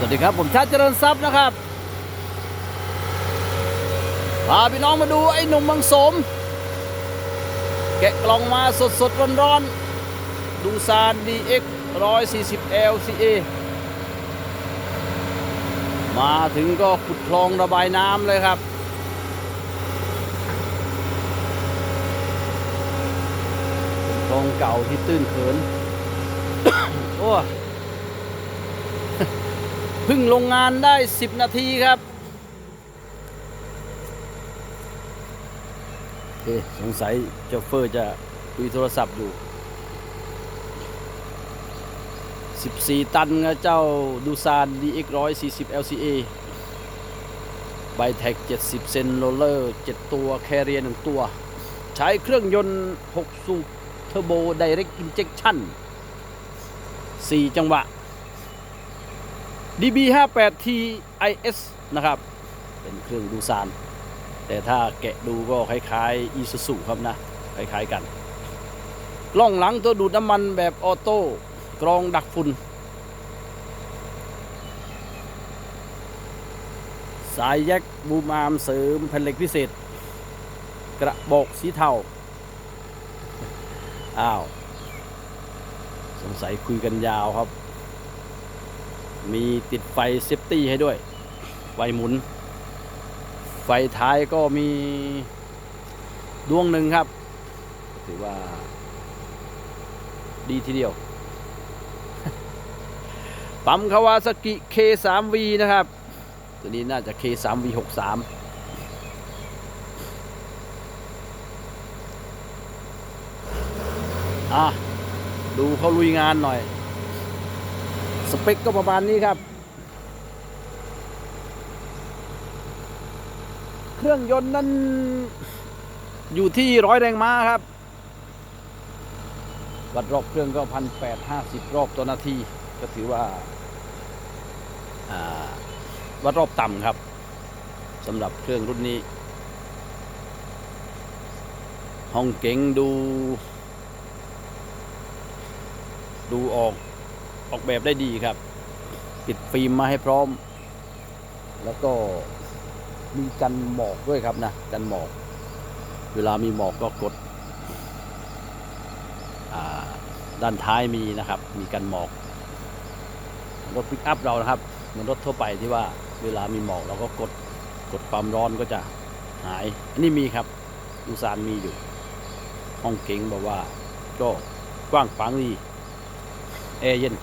วัสดีครับ ผมชาติเจริญทรัพย์นะครับพาพี่น้องมาดูไอ้หนุ่มบางสม แกะกล่องมาสดสดร้อนร้อนดูซาน DX 140 LCA มาถึงก็ขุดคลองระบายน้ำเลยครับ คลองเก่าที่ตื้นเขิน โอ้ พิ่งลงงานได้ 10 นาทีครับเอ๊สงสัยโจเฟอร์จะคุยโทรศัพท์อยู่ 14 ตันนะเจ้าดูซาน DX 140 LCA ไบแท็ก 70 เซนโรลเลอร์ 7 ตัว แคเรีย1ตัว ใช้เครื่องยนต์ 6 สูบเทอร์โบ Direct Injection 4จังหวะ DB58 TIS นะครับ เป็นเครื่องดูซาน แต่ถ้าแกะดูก็คล้ายๆ Isuzu ครับนะ คล้ายๆกันกล้องหลังตัวดูดน้ำมันแบบออโต้กรองดักฝุ่นสายแยกบูมอาร์มเสริมแผ่นเหล็กพิเศษ กระบอกสีเทา อ้าว สงสัยคุยกันยาวครับ มีติดไฟเซฟตี้ให้ด้วย ไฟหมุน ไฟท้ายก็มีดวงหนึ่งครับ ถือว่า ดีทีเดียว ปั๊มคาวาสกิ K3V นะครับ ตัวนี้น่าจะ K3V63 อะ ดูเขาลุยงานหน่อย สเปคก็ประมาณนี้ครับ เครื่องยนต์นั้นอยู่ที่ร้อยแรงม้าครับวัดรอบเครื่องก็พันแปดห้าสิบรอบต่อนาที ก็ถือว่าวัดรอบต่ำครับสำหรับเครื่องรุ่นนี้ห้องเก๋งดู ดูออก ออกแบบได้ดีครับ ติดฟิล์มมาให้พร้อม แล้วก็มีกันหมอกด้วยครับนะกันหมอก เวลามีหมอกก็กดด้านท้ายมีนะครับ มีกันหมอก รถปิกอัพเรานะครับเหมือนรถทั่วไปที่ว่าเวลามีหมอกเราก็กดกดความร้อนก็จะหาย อันนี้มีครับดูซานมีอยู่ ห้องเก๋งบอกว่าก็กว้างขวางดีแอร์เย็น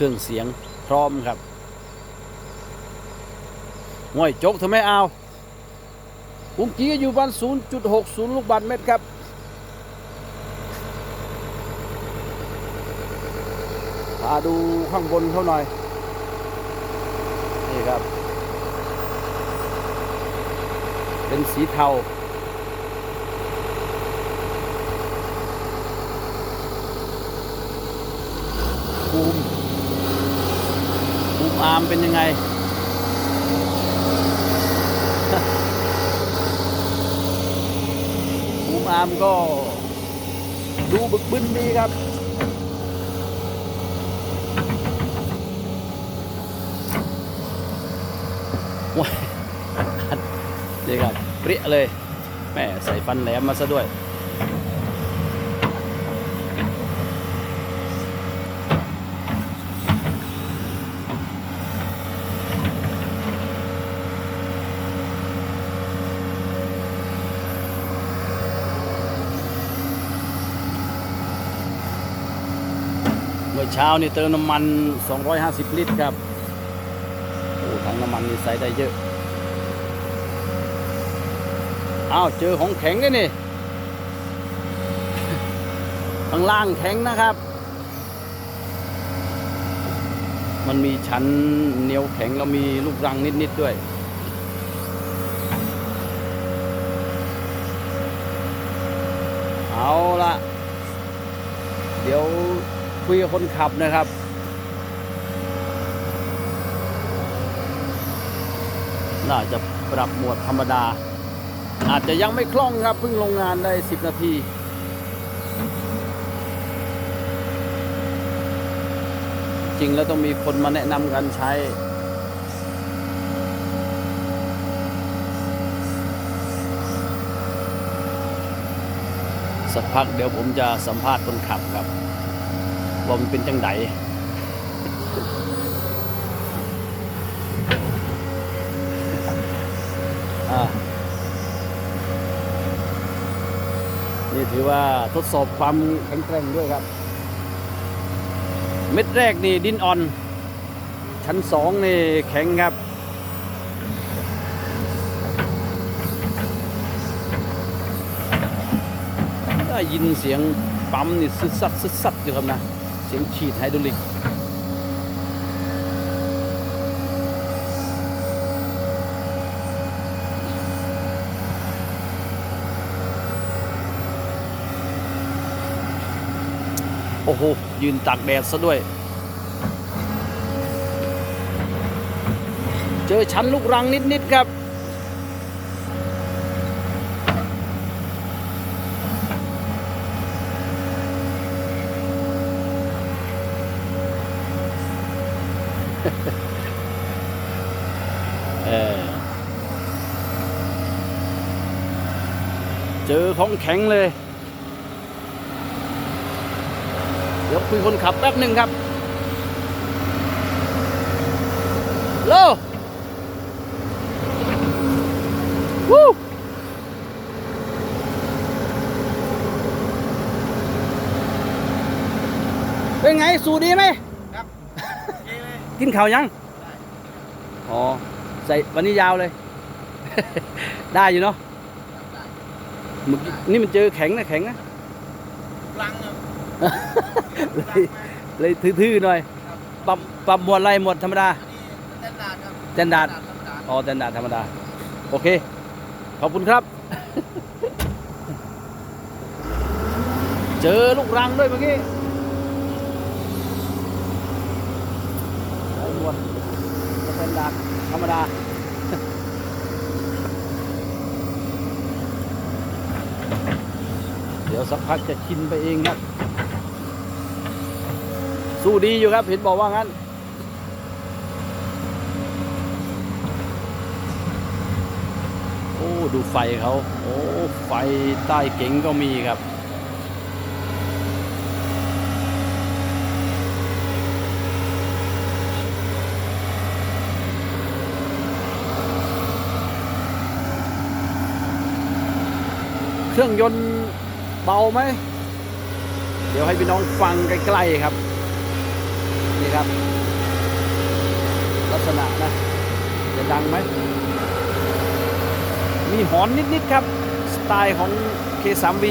เครื่องเสียงพร้อมครับง่วยจกทำไมเอาปุ่มกี้อยู่บ้าน0.60 ลูกบาทเมตรครับพาดูข้างบนเขาหน่อย นี่ครับ เป็นสีเทาภูมิภูมิ อาร์มเป็นยังไง ภูมิอาร์มก็ดูบึกบึนดีครับว้ายนี่ครับเปรี้ยเลยแม่ใส่ฟันแหลมมาซะด้วย เช้านี่เติมน้ำมัน 250 ลิตรครับ โอ้ถังน้ำมันนี่ใส่ได้เยอะ อ้าว เจอของแข็งเลยนี่ ข้างล่างแข็งนะครับ มันมีชั้นเหนียวแข็งแล้วมีลูกรังนิด ๆ ด้วยเอาละเดี๋ยว คุยกับคนขับนะครับน่าจะปรับหมวดธรรมดา อาจจะยังไม่คล่องครับเพิ่งลงงานได้ 10 นาทีสริงแล้วต้องมีคนมาแนะนำการใช้ สักพักเดี๋ยวผมจะสัมภาษณ์คนขับครับ ว่ามันเป็นจังไดอ่านี่ถือว่าทดสอบความแข็งแกร่งด้วยครับ เม็ดแรกนี่ดินอ่อน ชั้นสองนี่แข็งครับได้ยินเสียงปั๊มนี่ซึดซัดซึดซัดอยู่ครับนะ เสียงฉีดไฮดรอลิกโอ้โห ยืนตากแดดซะด้วย เจอชั้นลูกรังนิด ๆ ครับ เจอของแข็งเลย เดี๋ยวคุยคนขับแป๊บหนึ่งครับโลวู้เป็นไง สูดีไหมครับโอเคเลยกินข้าวยัง อ๋อ ใส่วันนี้ยาวเลย ได้อยู่เนาะ เมื่อกี้นี่มันเจอแข็งนะแข็งนะลังเลยเลยทื่อๆหน่อยปรับปรับหมวดอะไรหมวดธรรมดาอันนี้สแตนดาร์ดครับสแตนดาร์ดอ๋อแตนดาร์ดธรรมดา โอเค ขอบคุณครับ เจอลูกรังด้วยเมื่อกี้หมวดสแตนดาร์ดธรรมดา เดี๋ยวสักพักจะชินไปเองครับ สู้ดีอยู่ครับเห็นบอกว่างั้น โอ้ดูไฟเขาโอ้ไฟใต้เก๋งก็มีครับเครื่องยนต์ เบาไหม เดี๋ยวให้พี่น้องฟังใกล้ๆครับ นี่ครับ ลักษณะนะ จะดังไหม มีหอนนิดๆครับ สไตล์ของ K3V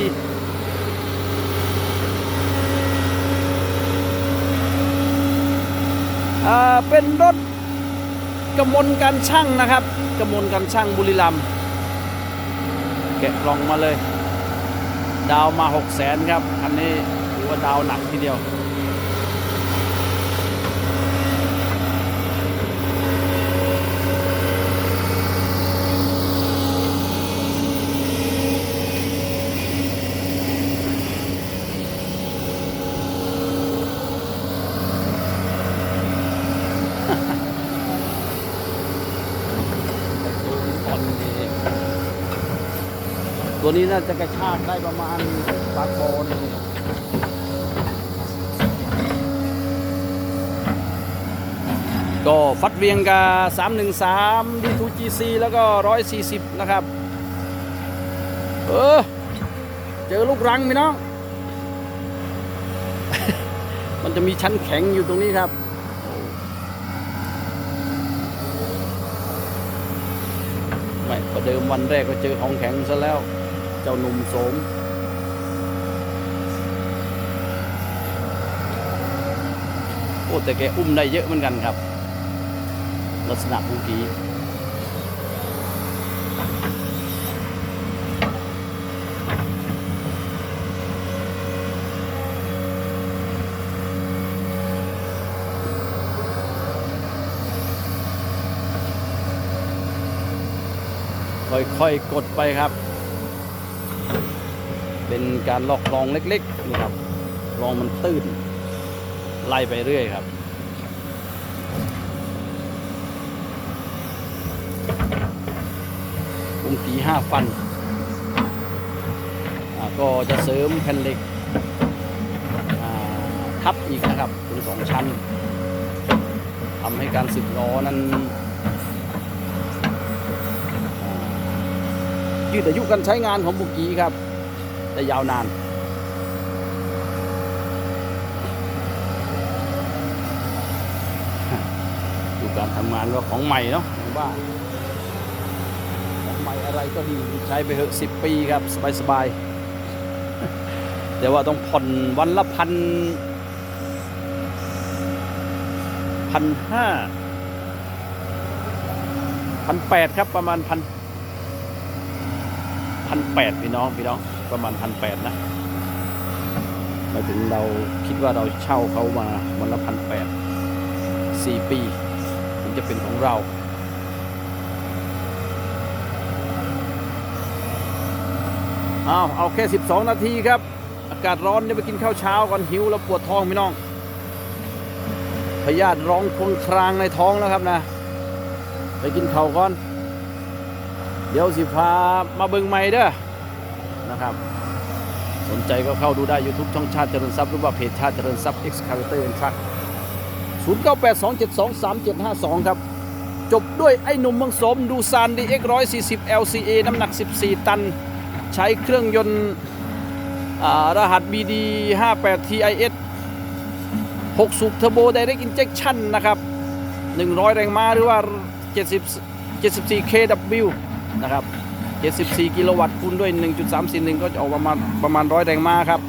อ่าเป็นรถกระมวลการช่างนะครับ กระมวลการช่างบุรีรัมย์แกะกล่องมาเลย ดาวมา6 0แสนครับคันนี้ถือว่าดาวหนักทีเดียว ตัวนี้น่าจะกระชากได้ประมาณปากโคนก็ฟัดเวียงกับ313 D2GC แล้วก็ 140 นะครับ เออ เจอลูกรังพี่น้อง มันจะมีชั้นแข็งอยู่ตรงนี้ครับไม่ประเดิมวันแรกก็เจอของแข็งซะแล้ว จ้าหนุ่มโสมโอ้แต่แกอุ้มได้เยอะเหมือนกันครับ ลักษณะผู้กีค่อยๆกดไปครับ เป็นการลอกลองเล็กๆนี่ครับลองมันตื้น ไล่ไปเรื่อยครับปุ่มตีห้าฟัน ก็จะเสริมแผ่นเหล็กทับอีกนะครับเป็นสองชั้นทำให้การสึกล้อนั้นยืดอายุการใช้งานของบุกีครับ ได้ยาวนาน ดูการทำงานก็ของใหม่เนาะผมว่าของใหม่อะไรก็ดีใช้ไปเถอะสิบปีครับ สบายๆแต่ว่าต้องผ่อนวันละพันพันห้าพันแปดครับประมาณพันพันแปดพี่น้อง พี่น้อง ประมาณพันแปดนะหมายถึงเราคิดว่าเราเช่าเขามาวันละพันแปดสี่ปีถึงจะเป็นของเราเอาเอาแค่ 12 นาทีครับ อากาศร้อนเนี่ยไปกินข้าวเช้าก่อนหิวแล้วปวดท้องพี่น้องพยาธิร้องครวงครางในท้องแล้วครับนะ ไปกินข้าวก่อน เดี๋ยวสิพามาเบิงใหม่เด้อ นะครับ สนใจก็เข้าดูได้ YouTube ช่องชาติเจริญทรัพย์หรือว่าเพจชาติเจริญทรัพย์ Excavator and Truck 0982723752 ครับ จบด้วยไอ้หนุ่มเมืองสมดูซานดี DX140 LCA น้ำหนัก 14 ตัน ใช้เครื่องยนต์รหัส BD 58 TIS 6 สูบเทอร์โบ Direct Injection นะครับ 100 แรงม้าหรือว่า 70 74 kW นะครับ 74 กิโลวัตต์คูณด้วย 1.341 ก็จะออกประมาณประมาณ100แรงม้าครับ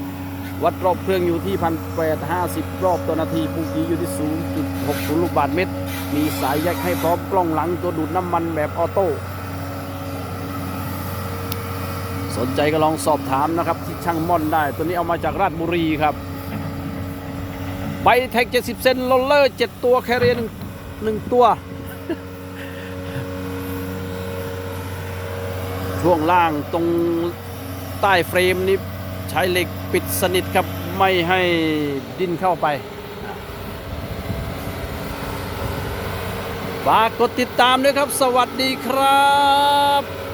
วัดรอบเครื่องอยู่ที่พันแปดห้าสิบรอบต่อนาทีภูกีอยู่ที่ศูนย์จุดหกศูนย์ลูกบาทเมตร มีสายแยกให้พร้อมกล้องหลังตัวดูดน้ำมันแบบออโต้ สนใจก็ลองสอบถามนะครับ ที่ช่างม่อนได้ ตัวนี้เอามาจากราชบุรีครับใบแท็ก 70 เซนโรลเลอร์ 7 ตัวแคเรียนึ่งหนึ่งตัว ช่วงล่างตรงใต้เฟรมนี้ใช้เหล็กปิดสนิทครับไม่ให้ดินเข้าไปฝากกดติดตามด้วยครับ สวัสดีครับ